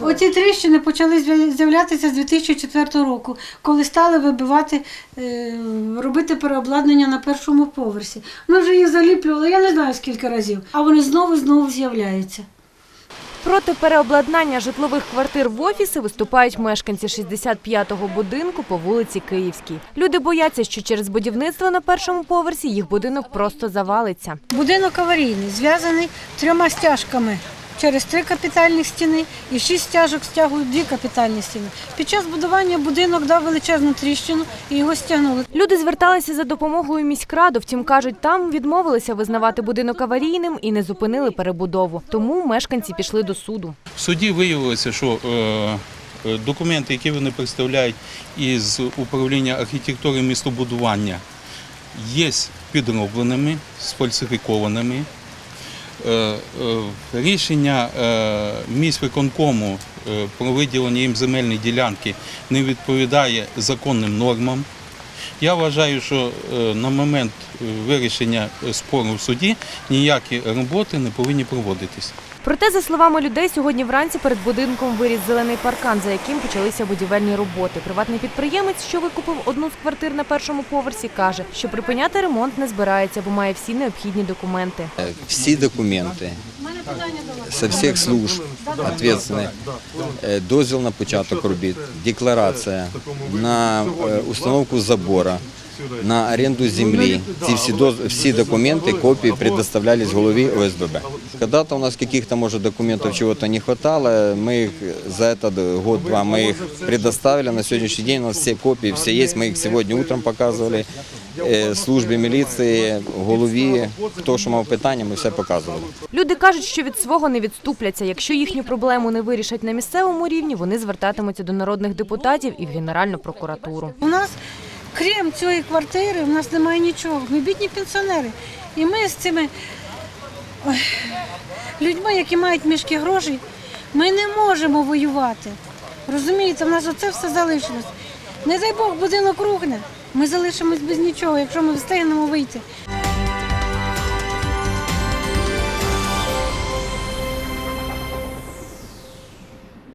Оці тріщини почали з'являтися з 2004 року, коли стали вибивати, е, робити переобладнання на першому поверсі. Ми вже їх заліплювали, я не знаю скільки разів, а вони знову і знову з'являються. Проти переобладнання житлових квартир в офіси виступають мешканці 65-го будинку по вулиці Київській. Люди бояться, що через будівництво на першому поверсі їх будинок просто завалиться. Будинок аварійний, зв'язаний трьома стяжками. Через три капітальні стіни і шість стяжок стягують дві капітальні стіни. Під час будування будинок дав величезну тріщину і його стягнули. Люди зверталися за допомогою міськраду, втім кажуть, там відмовилися визнавати будинок аварійним і не зупинили перебудову. Тому мешканці пішли до суду. В суді виявилося, що е, е, документи, які вони представляють із управління архітектури містобудування, є підробленими, сфальсифікованими. Е, е, Рішення е, міськвиконкому про виділення їм земельної ділянки не відповідає законним нормам. Я вважаю, що на момент вирішення спору в суді ніякі роботи не повинні проводитись. Проте, за словами людей, сьогодні вранці перед будинком виріс зелений паркан, за яким почалися будівельні роботи. Приватний підприємець, що викупив одну з квартир на першому поверсі, каже, що припиняти ремонт не збирається, бо має всі необхідні документи. всі документи з усіх служб відповідальних, е, дозвіл на початок робіт, декларація на е, установку забора, на оренду землі. Ці всі, доз- всі документи, копії предоставлялись голові ОСББ. Когда-то у нас каких-то, может, документов чего-то не хватало, мы их за этот год-два мы их предоставили. На сегодняшний день у нас все копии, все есть. Мы их сегодня утром показывали е, службі міліції, голові, хто що мав питання, ми все показували. Люди кажуть, що від свого не відступляться. Якщо їхню проблему не вирішать на місцевому рівні, вони звертатимуться до народних депутатів і в Генеральну прокуратуру. У нас, крім цієї квартири, у нас немає нічого. Ми бідні пенсіонери. І ми з цими людьми, які мають мішки грошей, ми не можемо воювати. Розумієте, в нас оце все залишилось. Не дай Бог будинок рухне, ми залишимось без нічого, якщо ми встигнемо вийти.